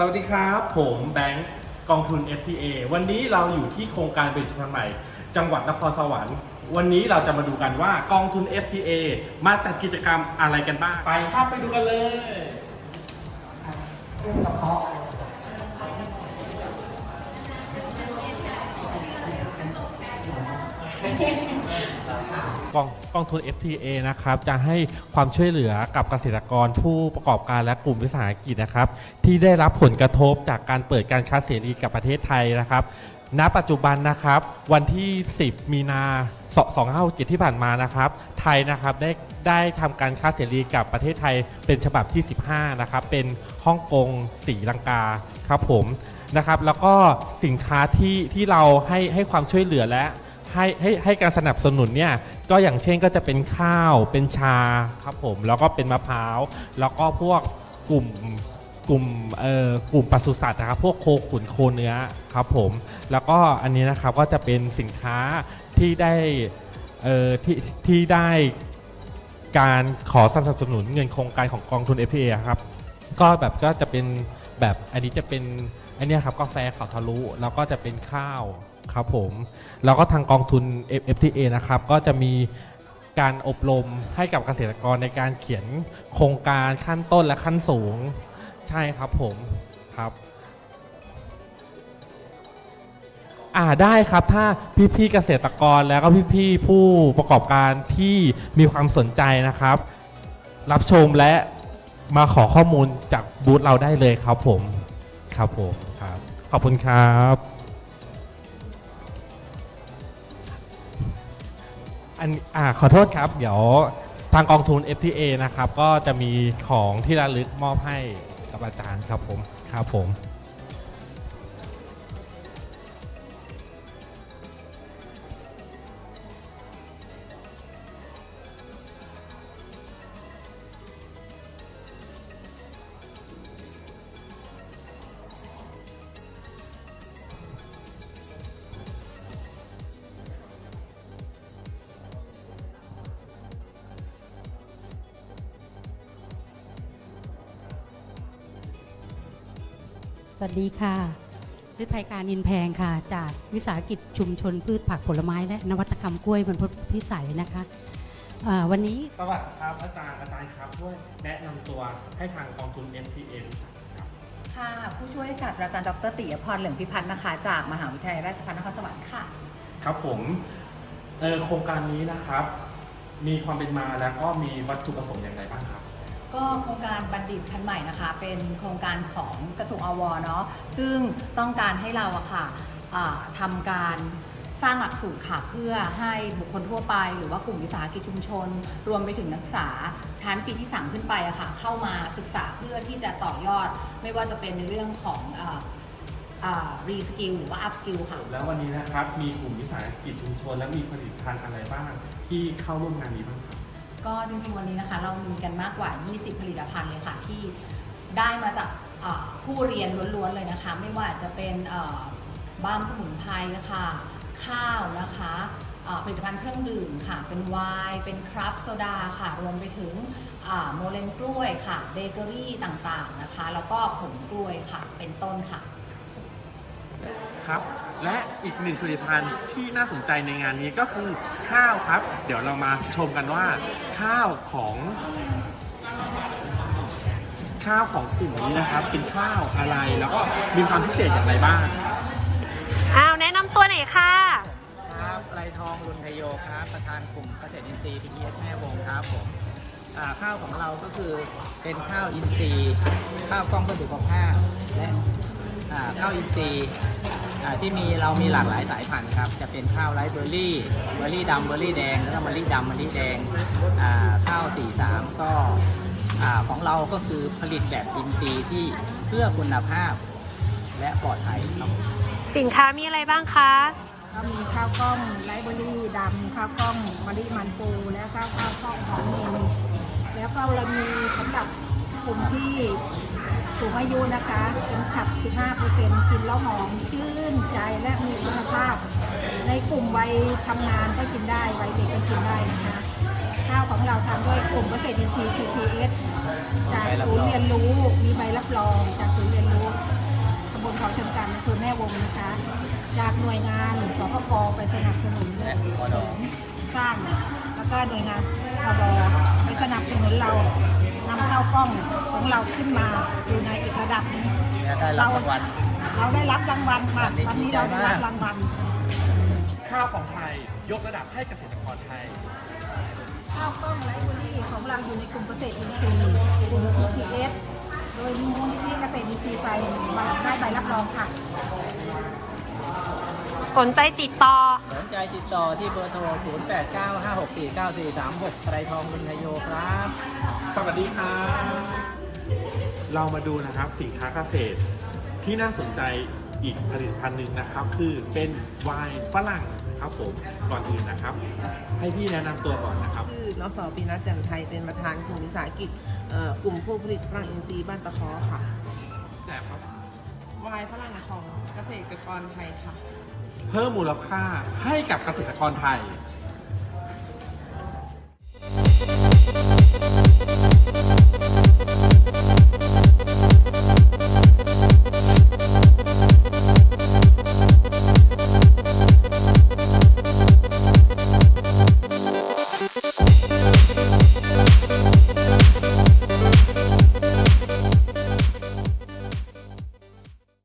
สวัสดีครับ ผมแบงก์กองทุน FTA วันนี้เราอยู่ที่โครงการเป็นชุมใหม่ จังหวัดนครสวรรค์ วันนี้เราจะมาดูกันว่ากองทุน FTA มาจัดกิจกรรมอะไรกันบ้าง ไปครับไปดูกันเลย ก องกองทุน FTA นะครับจะให้ความช่วยเหลือกับเกษตรกรผู้ประกอบการและกลุ่มวิสาหกิจนะครับ ที่ได้รับผลกระทบจากการเปิดการค้าเสรีกับประเทศไทยนะครับ ณ ปัจจุบันนะครับ วันที่ 10 มีนา2567ที่ผ่านมานะครับ ไทยนะครับได้ได้ทำการค้าเสรีกับประเทศไทยเป็นฉบับที่ 15 นะครับ เป็นฮ่องกงสีลังกาครับผมนะครับ แล้วก็สินค้าที่ที่เราให้ให้ความช่วยเหลือและ ให้ให้ให้การสนับสนุนเนี่ยก็อย่างเช่นก็จะเป็นข้าวเป็นชาครับผมแล้วก็เป็นมะพร้าวแล้วก็พวกกลุ่มกลุ่มเอ่อกลุ่มปศุสัตว์นะครับพวกโคขุนโคเนื้อครับผมแล้วก็อันนี้นะครับก็จะเป็นสินค้าที่ได้เอ่อที่ที่ได้การขอสนับสนุนเงินโครงการของกองทุน FPA ครับก็แบบก็จะเป็นแบบอันนี้จะเป็น อันเนี้ยครับกาแฟขาวทะลุแล้วก็จะเป็นข้าวครับผมแล้วก็ทางกองทุน FTA นะครับก็จะมีการอบรมให้กับเกษตรกรในการเขียนโครงการขั้นต้นและขั้นสูง ใช่ครับผมครับ อ่าได้ครับถ้าพี่ๆเกษตรกรแล้วก็พี่ๆผู้ประกอบการที่มีความสนใจนะครับ รับชมและมาขอข้อมูลจากบูธเราได้เลยครับผม ครับผมครับ ขอบคุณครับอันอ่าขอโทษครับ เดี๋ยวทางกองทุน FTA นะครับ ก็จะมีของที่ระลึกมอบให้กับอาจารย์ครับผม ครับผม สวัสดีค่ะชื่อไทยการอินแพงค่ะ จากวิสาหกิจชุมชนพืชผักผลไม้และนวัตกรรมกล้วยบรรพตพิสัยนะคะอ่าวันนี้สวัสดีครับอาจารย์อาจารย์ครับช่วยแนะนำตัวให้ทางกองทุน FTA รู้จักครับค่ะผู้ช่วยศาสตราจารย์ดรติยพรเหลืองพิพัฒน์นะคะ จากมหาวิทยาลัยราชภัฏนครสวรรค์ค่ะ ครับผมเอ่อโครงการนี้นะครับ มีความเป็นมาแล้วก็มีวัตถุประสงค์อย่างไรบ้างครับ ก็โครงการบัณฑิตพันธุ์ใหม่นะคะ เป็นโครงการของกระทรวงอวเนาะซึ่งต้องการให้เราอะค่ะอ่าทำการสร้างหลักสูตรค่ะเพื่อให้บุคคลทั่วไป หรือว่ากลุ่มวิสาหกิจชุมชน รวมไปถึงนักศึกษาชั้นปีที่ 3 ขึ้นไปอะค่ะเข้ามาศึกษาเพื่อที่จะต่อยอด ไม่ว่าจะเป็นในเรื่องของรีสกิลหรือว่าอัพสกิลค่ะ แล้ววันนี้นะครับมีกลุ่มวิสาหกิจชุมชน และมีผลิตภัณฑ์อะไรบ้างที่เข้าร่วมงานนี้บ้างครับ ก็จริงๆวันนี้นะคะเรามีกันมากกว่า 20 ผลิตภัณฑ์เลยค่ะ ที่ได้มาจากผู้เรียนล้วนๆเลยนะคะ ไม่ว่าจะเป็นบ้ามสมุนไพรค่ะ ข้าวนะคะผลิตภัณฑ์เครื่องดื่มค่ะ เป็นไวน์เป็นคราฟโซดาค่ะ รวมไปถึงโมเลนกล้วยค่ะ เบเกอรี่ต่างๆนะคะ แล้วก็ผงกล้วยค่ะ เป็นต้นค่ะ ครับ และอีกหนึ่งผลิตภัณฑ์ที่น่าสนใจในงานนี้ก็คือข้าวครับ เดี๋ยวเรามาชมกันว่า ข้าวของ ข้าวของกลุ่มนี้นะครับ เป็นข้าวอะไรแล้วก็มีความพิเศษอย่างไรบ้างอ้าวแนะนำตัวหน่อยค่ะ ครับไรทองรุนไทโยครับ ประธานกลุ่มเกษตรอินทรีย์ PTS แม่วงครับผมอ่าข้าวของเราก็คือเป็นข้าวอินทรีย์ ข้าวกล้องเพื่อสุขภาพและอ่า ข้าวอินทรีย์อ่าที่มีเรามีหลากหลายสายพันธุ์ครับ จะเป็นข้าวไรซ์เบอร์รี่ เบอร์รี่ดำเบอร์รี่แดง แล้วก็มะลิดำมะลิแดงอ่าข้าว43ก็อ่าของเราก็คือผลิตแบบอินทรีย์ที่เพื่อคุณภาพและปลอดภัยครับสินค้ามีอะไรบ้างคะ ก็มีข้าวกล้องไรซ์เบอรี่ดำข้าวกล้องมะลิมันปูและข้าวข้าวกล้องของเม สูงอายุนะคะเป็นขับ 15%กินแล้วหอมชื่นใจและมีคุณภาพ ในกลุ่มวัยทำงานก็กินได้วัยเด็กก็กินได้นะคะข้าวของเราทำด้วยกลุ่มเกษตรอินทรีย์ TPS จากศูนย์เรียนรู้มีใบรับรองจากศูนย์เรียนรู้ลเขาชนกันอำเภอแม่วงนะคะ จากหน่วยงานสพกไปสนับสนุนและพอดอสร้าง แล้วก็หน่วยงานพบไปสนับสนุนเรา นำเข้ากล้องของเราขึ้นมาอยู่ในอีกระดับหนึงและได้รับรางวัล เราได้รับรางวัลค่ะอันนี้ตอนนี้ดีใจเราได้รับมากรางวัล ข้าวของไทย ยกระดับให้เกษตรกรไทย ข้าวกล้องไลฟ์บุรีของเราอยู่ในกลุ่มเกษตรอินทรีย์กลุ่ม PTS โดยมีมูลนิธิเกษตรอินทรีย์ไปได้ใบรับรองค่ะ สนใจติดต่อ สนใจติดต่อที่เบอร์โทร 0 8 9 5 6 4 9 4 3 6ไตรทองลุนทโยครับ สวัสดีครับ เรามาดูนะครับสินค้าเกษตร ที่น่าสนใจอีกผลิตภัณฑ์หนึ่งนะครับ คือเป็นไวน์ฝรั่งนะครับผมก่อนอื่นนะครับ ให้พี่แนะนำตัวก่อนนะครับ ชื่อนสปีนัทจันไทยเป็นประธานกลุ่มวิสาหกิจเอ่อกลุ่มผู้ผลิตฝรั่งอินทรีย์บ้านตะเคอค่ะ แจกครับ วายฝรั่งของเกษตรกรไทยค่ะ เพิ่มมูลค่าให้กับเกษตรกรไทย